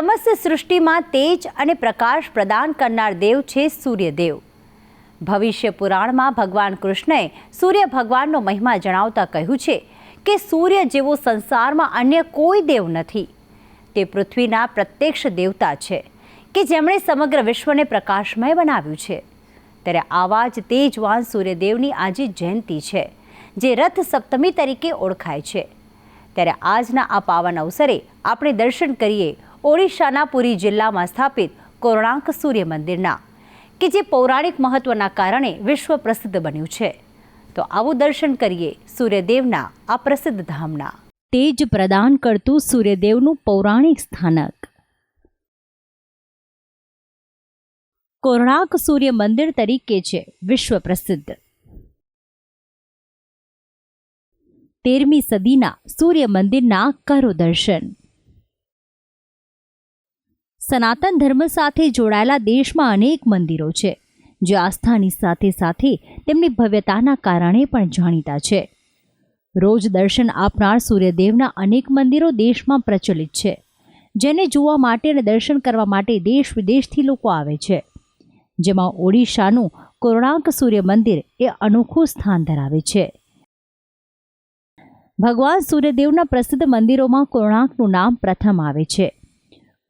સમસ્ત સૃષ્ટિમાં તેજ અને પ્રકાશ પ્રદાન કરનાર દેવ છે સૂર્યદેવ. ભવિષ્ય પુરાણમાં ભગવાન કૃષ્ણએ સૂર્ય ભગવાનનો મહિમા જણાવતા કહ્યું છે કે સૂર્ય જેવો સંસારમાં અન્ય કોઈ દેવ નથી. તે પૃથ્વીના પ્રત્યક્ષ દેવતા છે કે જેમણે સમગ્ર વિશ્વને પ્રકાશમય બનાવ્યું છે. ત્યારે આવા જ તેજવાન સૂર્યદેવની આજે જયંતિ છે, જે રથ સપ્તમી તરીકે ઓળખાય છે. ત્યારે આજના આ પાવન અવસરે આપણે દર્શન કરીએ ઓડિશાના પુરી જિલ્લામાં સ્થાપિત કોણાર્ક સૂર્ય મંદિરના, કે જે પૌરાણિક મહત્વના કારણે વિશ્વ પ્રસિદ્ધ બન્યું છે. તો આવું દર્શન કરીએ સૂર્યદેવના, આ પ્રસિદ્ધ ધામના. તેજ પ્રદાન કરતું સૂર્યદેવનું પૌરાણિક સ્થાનક. કોણાર્ક સૂર્ય મંદિર તરીકે છે વિશ્વ પ્રસિદ્ધ. તેરમી સદીના સૂર્ય મંદિરના કરો દર્શન. સનાતન ધર્મ સાથે જોડાયેલા દેશમાં અનેક મંદિરો છે, જે આસ્થાની સાથે સાથે તેમની ભવ્યતાના કારણે પણ જાણીતા છે. રોજ દર્શન આપનાર સૂર્યદેવના અનેક મંદિરો દેશમાં પ્રચલિત છે, જેને જોવા માટે અને દર્શન કરવા માટે દેશ વિદેશથી લોકો આવે છે. જેમાં ઓડિશાનું કોણાર્ક સૂર્ય મંદિર એ અનોખું સ્થાન ધરાવે છે. ભગવાન સૂર્યદેવના પ્રસિદ્ધ મંદિરોમાં કોણાર્કનું નામ પ્રથમ આવે છે.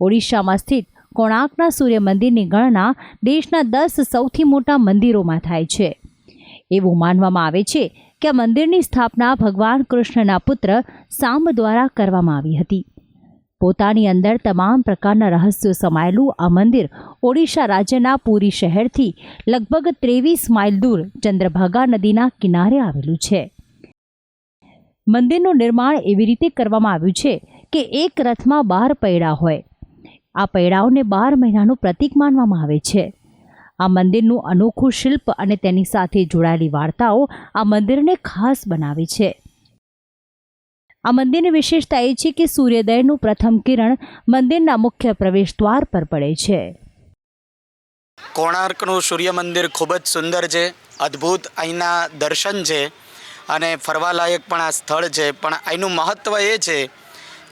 ઓડિશામાં સ્થિત કોણાર્કના સૂર્ય મંદિરની ગણના દેશના દસ સૌથી મોટા મંદિરોમાં થાય છે. એવું માનવામાં આવે છે કે આ મંદિરની સ્થાપના ભગવાન કૃષ્ણના પુત્ર સામ દ્વારા કરવામાં આવી હતી. પોતાની અંદર તમામ પ્રકારના રહસ્યો સમાયેલું આ મંદિર ઓડિશા રાજ્યના પુરી શહેરથી લગભગ ત્રેવીસ માઇલ દૂર ચંદ્રભાગા નદીના કિનારે આવેલું છે. મંદિરનું નિર્માણ એવી રીતે કરવામાં આવ્યું છે કે એક રથમાં બાર પૈડા હોય આ પૈડાઓને બાર મહિનાનું પ્રતીક માનવામાં આવે છે. આ મંદિરનું અનોખું શિલ્પ અને તેની સાથે જોડાયેલી વાર્તાઓ આ મંદિરને ખાસ બનાવે છે. આ મંદિરની વિશેષતા એ છે કે સૂર્યોદયનું પ્રથમ કિરણ મંદિરના મુખ્ય પ્રવેશ દ્વાર પર પડે છે. કોણાર્કનું સૂર્ય મંદિર ખૂબ જ સુંદર છે, અદ્ભુત અહીંના દર્શન છે અને ફરવાલાયક પણ આ સ્થળ છે. પણ અહીંનું મહત્ત્વ એ છે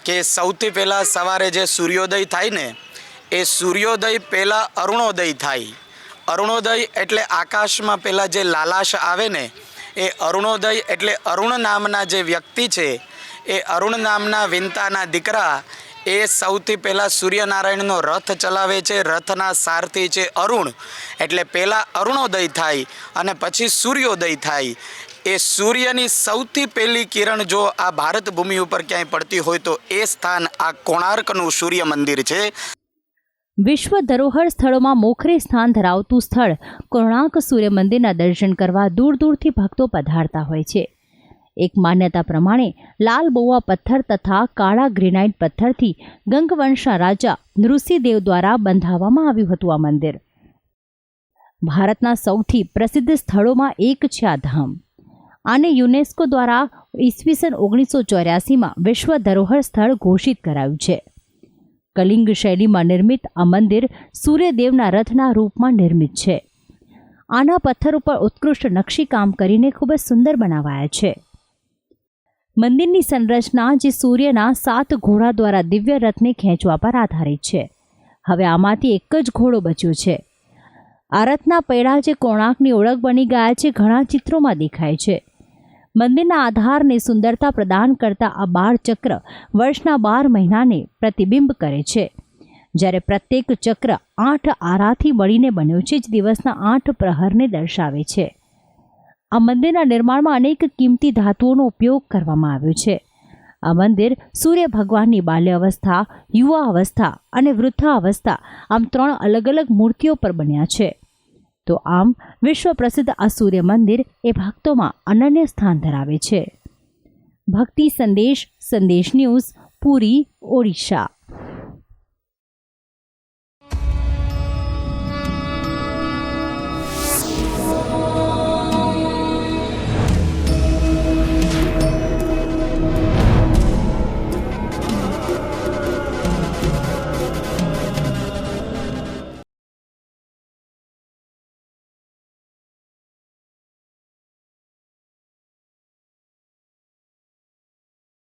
કે સૌથી પહેલાં સવારે જે સૂર્યોદય થાય ને, એ સૂર્યોદય પહેલાં અરુણોદય થાય. અરુણોદય એટલે આકાશમાં પહેલાં જે લાલાશ આવે ને, એ અરુણોદય એટલે અરુણ નામના જે વ્યક્તિ છે, એ અરુણ નામના વિંતાના દીકરા, એ સૌથી પહેલાં સૂર્યનારાયણનો રથ ચલાવે છે, રથના સારથી છે અરુણ. એટલે પહેલાં અરુણોદય થાય અને પછી સૂર્યોદય થાય. એ સૂર્યની સૌથી પહેલી કિરણ જો આ ભારત ભૂમિ ઉપર ક્યાંય પડતી હોય તો એ સ્થાન આ કોણાર્કનું સૂર્ય મંદિર છે. વિશ્વ ધરોહર સ્થળોમાં મોખરે સ્થાન ધરાવતું સ્થળ કોણાર્ક સૂર્ય મંદિરના દર્શન કરવા દૂર દૂરથી ભક્તો પધારતા હોય છે. એક માન્યતા પ્રમાણે, લાલ બોવા પથ્થર તથા કાળા ગ્રેનાઇટ પથ્થરથી ગંગવંશના રાજા નૃસિંહદેવ દ્વારા બંધાવવામાં આવ્યું હતું આ મંદિર. ભારતના સૌથી પ્રસિદ્ધ સ્થળોમાં એક છે આ ધામ. આને યુનેસ્કો દ્વારા ઈસવીસન ઓગણીસો ચોર્યાસીમાં વિશ્વ ધરોહર સ્થળ ઘોષિત કરાયું છે. કલિંગ શૈલીમાં નિર્મિત આ મંદિર સૂર્યદેવના રથના રૂપમાં નિર્મિત છે. આના પથ્થર ઉપર ઉત્કૃષ્ટ નકશીકામ કરીને ખૂબ જ સુંદર બનાવાયા છે. મંદિરની સંરચના જે સૂર્યના સાત ઘોડા દ્વારા દિવ્ય રથને ખેંચવા પર આધારિત છે. હવે આમાંથી એક જ ઘોડો બચ્યો છે. આ રથના પૈડા જે કોણાર્કની ઓળખ બની ગયા છે, ઘણા ચિત્રોમાં દેખાય છે. મંદિરના આધારને સુંદરતા પ્રદાન કરતા આ બાર ચક્ર વર્ષના બાર મહિનાને પ્રતિબિંબ કરે છે. જ્યારે પ્રત્યેક ચક્ર આઠ આરાથી મળીને બન્યો છે, જ દિવસના આઠ પ્રહરને દર્શાવે છે. આ મંદિરના નિર્માણમાં અનેક કિંમતી ધાતુઓનો ઉપયોગ કરવામાં આવ્યો છે. આ મંદિર સૂર્ય ભગવાનની બાલ્ય અવસ્થા, યુવા અવસ્થા અને વૃદ્ધા અવસ્થા આમ ત્રણ અલગ અલગ મૂર્તિઓ પર બન્યા છે. તો આમ વિશ્વ પ્રસિદ્ધ આ સૂર્ય મંદિર એ ભક્તોમાં અનન્ય સ્થાન ધરાવે છે. ભક્તિ સંદેશ સંદેશ ન્યૂઝ, પુરી, ઓડિશા.